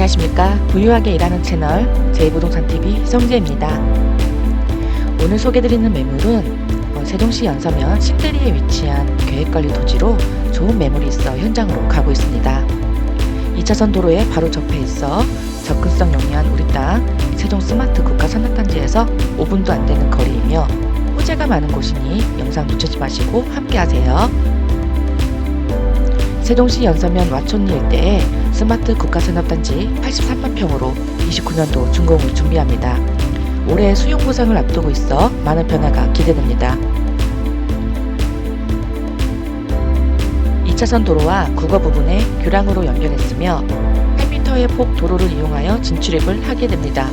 안녕하십니까. 부유하게 일하는 채널 제이부동산TV 성재입니다. 오늘 소개드리는 매물은 어, 세종시 연서면 신대리에 위치한 계획관리 토지로 좋은 매물이 있어 현장으로 가고 있습니다. 2차선 도로에 바로 접해 있어 접근성 용이한 우리 땅 세종 스마트 국가 산업단지에서 5분도 안 되는 거리이며 호재가 많은 곳이니 영상 놓치지 마시고 함께 하세요 세종시 연서면 와촌리 일대에 스마트 국가산업단지 83만 평으로 29년도 준공을 준비합니다. 올해 수용 보상을 앞두고 있어 많은 변화가 기대됩니다. 2차선 도로와 국어 부분에 교량으로 연결했으며 8m의 폭 도로를 이용하여 진출입을 하게 됩니다.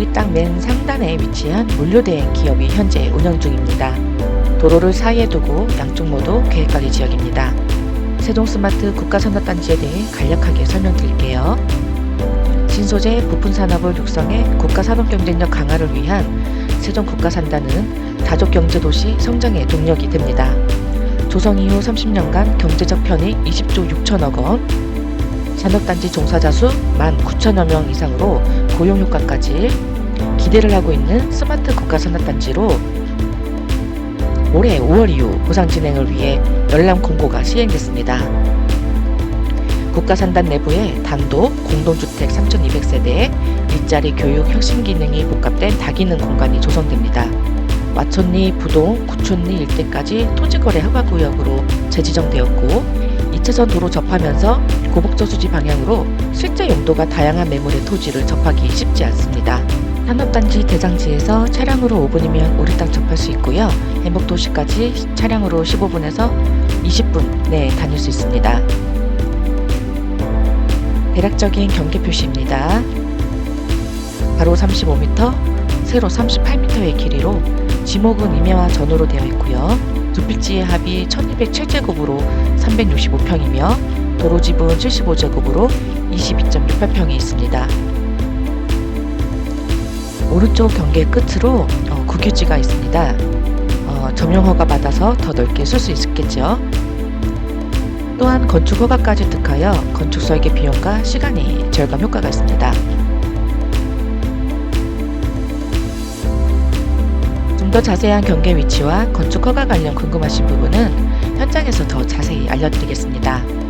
우리 땅 맨 상단에 위치한 물류대행 기업이 현재 운영 중입니다. 도로를 사이에 두고 양쪽 모두 계획관리 지역입니다. 세종 스마트 국가산업단지에 대해 간략하게 설명드릴게요. 신소재 부품 산업을 육성해 국가산업 경쟁력 강화를 위한 세종 국가산단은 다족 경제도시 성장의 동력이 됩니다. 조성 이후 30년간 경제적 편익 20조 6천억 원, 산업단지 종사자 수 19,000여 명 이상으로 고용 효과까지 기대를 하고 있는 스마트 국가산업단지로 올해 5월 이후 보상 진행을 위해 열람 공고가 시행됐습니다. 국가산단 내부에 단독 공동주택 3,200세대에 일자리 교육 혁신 기능이 복합된 다기능 공간이 조성됩니다. 와촌리, 부동, 구촌리 일대까지 토지거래 허가구역으로 재지정되었고 2차선 도로 접하면서 고복저수지 방향으로 실제 용도가 다양한 매물의 토지를 접하기 쉽지 않습니다. 산업단지 대장지에서 차량으로 5분이면 우리 땅 접할 수 있고요. 행복도시까지 차량으로 15분에서 20분 내에 다닐 수 있습니다. 대략적인 경계 표시입니다. 가로 35m, 세로 38m의 길이로 지목은 임야와 전후로 되어 있고요. 두 필지의 합이 1207제곱으로 365평이며 도로 지분 75제곱으로 22.68평이 있습니다. 오른쪽 경계 끝으로 어, 국유지가 있습니다. 어, 점용 허가 받아서 더 넓게 쓸 수 있겠죠. 또한 건축 허가까지 득하여 건축 설계 비용과 시간이 절감 효과가 있습니다. 좀 더 자세한 경계 위치와 건축 허가 관련 궁금하신 부분은 현장에서 더 자세히 알려드리겠습니다.